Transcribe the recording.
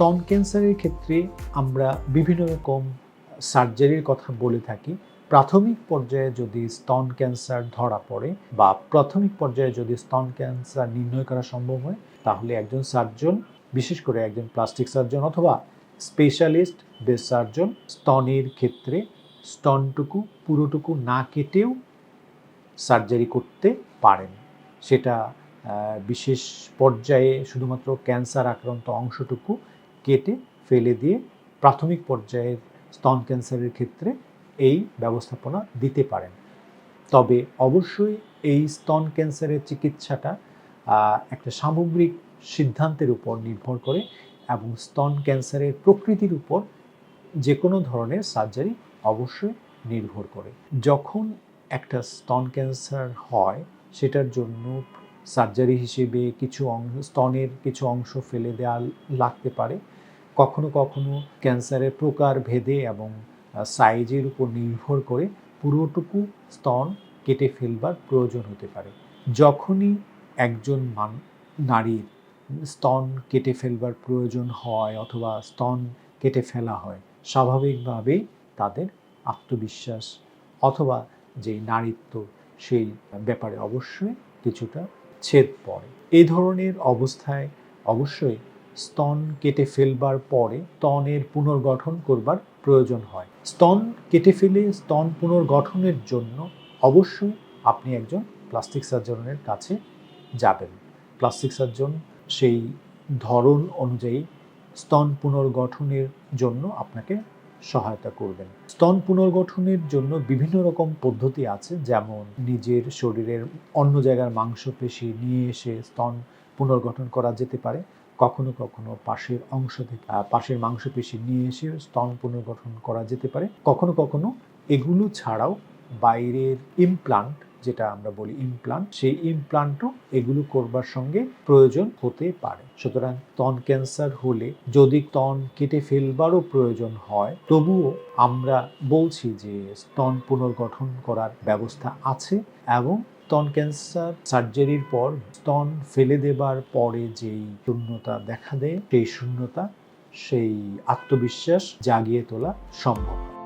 স্তন ক্যান্সারের ক্ষেত্রে আমরা বিভিন্ন রকম সার্জারির কথা বলে থাকি। প্রাথমিক পর্যায়ে যদি স্তন ক্যান্সার ধরা পড়ে বা প্রাথমিক পর্যায়ে যদি স্তন ক্যান্সার নির্ণয় করা সম্ভব হয়, তাহলে একজন সার্জন, বিশেষ করে একজন প্লাস্টিক সার্জন অথবা স্পেশালিস্ট বেস সার্জন স্তনের ক্ষেত্রে স্তনটুকু, পুরোটুকু না কেটেও সার্জারি করতে পারেন। সেটা বিশেষ পর্যায়ে শুধুমাত্র ক্যান্সার আক্রান্ত অংশটুকু কেটে ফেলে দিয়ে প্রাথমিক পর্যায়ের স্তন ক্যান্সারের ক্ষেত্রে এই ব্যবস্থাপনা দিতে পারেন। তবে অবশ্যই এই স্তন ক্যান্সারের চিকিৎসাটা একটা সামগ্রিক সিদ্ধান্তের উপর নির্ভর করে এবং স্তন ক্যান্সারের প্রকৃতির উপর যে কোনো ধরনের সার্জারি অবশ্যই নির্ভর করে। যখন একটা স্তন ক্যান্সার হয়, সেটার জন্য সার্জারি হিসেবে কিছু অংশ স্তনের কিছু অংশ ফেলে দেওয়া লাগতে পারে। কখনো কখনো ক্যান্সারের প্রকার ভেদে এবং সাইজের উপর নির্ভর করে পুরোটুকু স্তন কেটে ফেলবার প্রয়োজন হতে পারে। যখনই একজন মান, নারীর স্তন কেটে ফেলবার প্রয়োজন হয় অথবা স্তন কেটে ফেলা হয়, স্বাভাবিকভাবেই তাদের আত্মবিশ্বাস অথবা যে নারীত্ব সেই ব্যাপারে অবশ্যই কিছুটা ছেদ পড়ে। এই ধরনের অবস্থায় অবশ্যই স্তন কেটে ফেলবার পরে স্তনের পুনর্গঠন করবার প্রয়োজন হয়। স্তন কেটে ফেলে স্তন পুনর্গঠনের জন্য অবশ্যই আপনি একজন প্লাস্টিক সার্জনের কাছে যাবেন। প্লাস্টিক সার্জন সেই ধরন অনুযায়ী স্তন পুনর্গঠনের জন্য আপনাকে সহায়তা করবেন। স্তন পুনর্গঠনের জন্য বিভিন্ন রকম পদ্ধতি আছে, যেমন নিজের শরীরের অন্য জায়গার মাংসপেশি নিয়ে এসে স্তন পুনর্গঠন করা যেতে পারে। কখনো কখনো পাশের অংশ থেকে পাশের মাংসপেশি নিয়ে এসে স্তন পুনর্গঠন করা যেতে পারে। কখনো কখনো এগুলো ছাড়াও বাইরের ইমপ্লান্ট যেটা আমরা বলি ইমপ্লান্ট সেই ইমপ্লান্টও এগুলো করবার সঙ্গে প্রয়োজন হতে পারে। সুতরাং তন ক্যান্সার হলে যদি তন কেটে ফেলবারও প্রয়োজন হয়, তবুও আমরা বলছি যে স্তন পুনর্গঠন করার ব্যবস্থা আছে এবং স্তন ক্যান্সার, সার্জারির পর স্তন ফেলে দেবার পরে যেই শূন্যতা দেখা দেয়, সেই শূন্যতা, সেই আত্মবিশ্বাস জাগিয়ে তোলা সম্ভব।